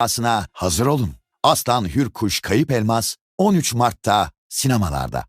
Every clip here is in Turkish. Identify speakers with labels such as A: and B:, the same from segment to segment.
A: Asına hazır olun. Aslan Hürkuş Kayıp Elmas 13 Mart'ta sinemalarda.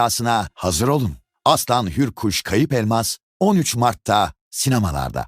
A: Asına hazır olun. Aslan Hürkuş Kayıp Elmas 13 Mart'ta sinemalarda.